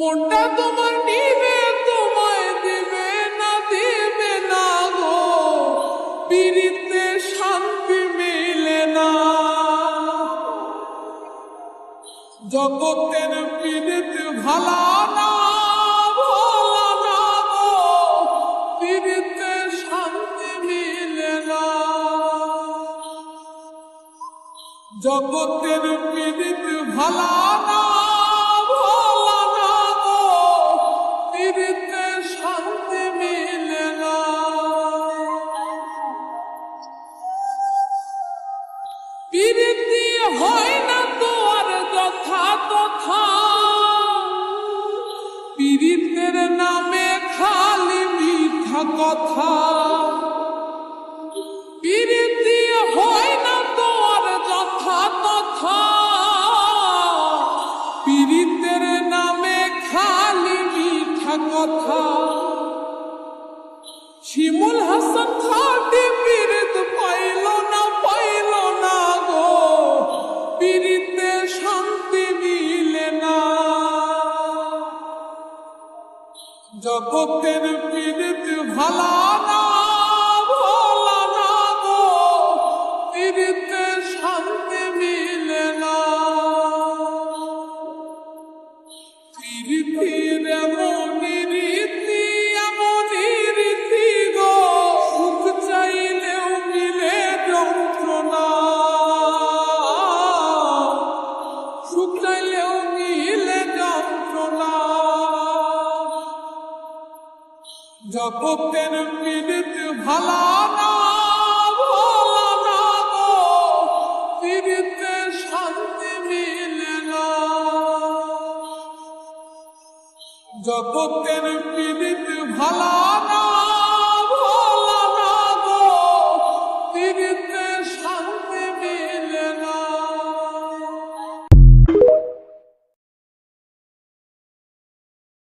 মনটা তোমার নিবে, তোমায় দিবে না দিবে না গো। পীড়িতে শান্তি মিলে না। জগতের পীড়িত ভালা ভালা শান্তি মিলে না। জগতের পীড়িত ভালা হয় না তো যথা তথা। পীড়িতের নামে খালি মিথ্যা কথা। পীড়িতি হয় না তো আর যথা তথা। পীড়িতের নামে খালি মিঠা কথা। শিমুল হাসান খাটি পীড়িতে শান্তি মিলে না। জগতের পীড়িত ভালা জগতের পীড়িত ভালা না ভালা না গো পীড়িতে শান্তি মিলে না। পীড়িত ভালা